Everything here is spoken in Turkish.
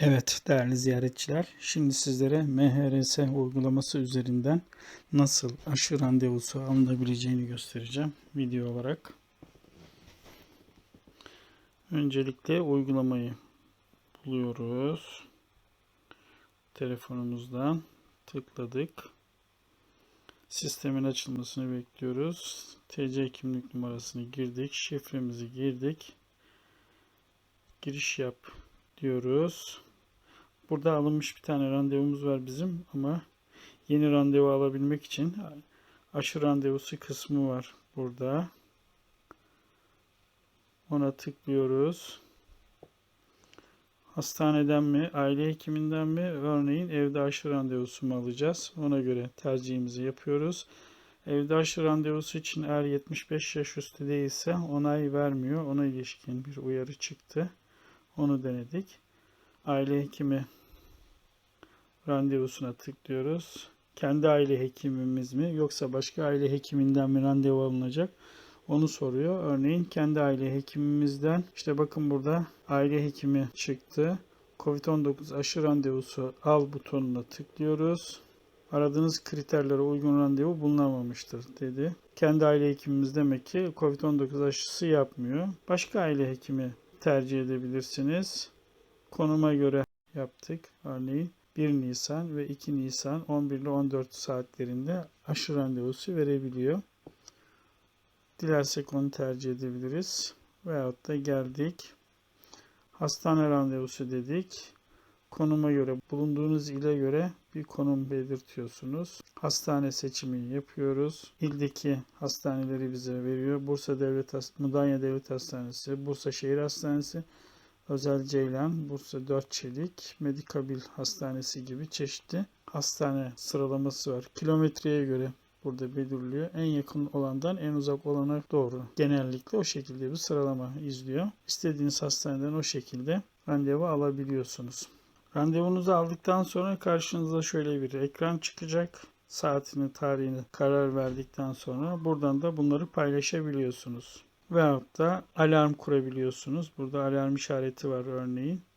Evet değerli ziyaretçiler, şimdi sizlere MHRS uygulaması üzerinden nasıl aşı randevusu alınabileceğini göstereceğim video olarak. Öncelikle uygulamayı buluyoruz. Telefonumuzdan tıkladık. Sistemin açılmasını bekliyoruz. TC kimlik numarasını girdik, şifremizi girdik. Giriş yap diyoruz. Burada alınmış bir tane randevumuz var bizim ama yeni randevu alabilmek için aşı randevusu kısmı var burada. Ona tıklıyoruz. Hastaneden mi, aile hekiminden mi, örneğin evde aşı randevusu mu alacağız? Ona göre tercihimizi yapıyoruz. Evde aşı randevusu için eğer 75 yaş üstü değilse onay vermiyor. Ona ilişkin bir uyarı çıktı. Onu denedik. Aile hekimi randevusuna tıklıyoruz. Kendi aile hekimimiz mi yoksa başka aile hekiminden mi randevu alınacak? Onu soruyor. Örneğin kendi aile hekimimizden işte bakın burada aile hekimi çıktı. Covid-19 aşı randevusu al butonuna tıklıyoruz. Aradığınız kriterlere uygun randevu bulunamamıştır dedi. Kendi aile hekimimiz demek ki Covid-19 aşısı yapmıyor. Başka aile hekimi tercih edebilirsiniz. Konuma göre yaptık. Örneğin 1 Nisan ve 2 Nisan 11 ile 14 saatlerinde aşı randevusu verebiliyor. Dilersek onu tercih edebiliriz. Veyahut da geldik. Hastane randevusu dedik. Konuma göre, bulunduğunuz ile göre bir konum belirtiyorsunuz. Hastane seçimi yapıyoruz. İldeki hastaneleri bize veriyor. Bursa Devlet Hastanesi, Mudanya Devlet Hastanesi, Bursa Şehir Hastanesi, Özel Ceylan, Bursa 4 Çelik, Medikabil Hastanesi gibi çeşitli hastane sıralaması var. Kilometreye göre burada belirliyor. En yakın olandan en uzak olana doğru. Genellikle o şekilde bir sıralama izliyor. İstediğiniz hastaneden o şekilde randevu alabiliyorsunuz. Randevunuzu aldıktan sonra karşınıza şöyle bir ekran çıkacak. Saatini, tarihini karar verdikten sonra buradan da bunları paylaşabiliyorsunuz. Veyahut da alarm kurabiliyorsunuz. Burada alarm işareti var örneğin.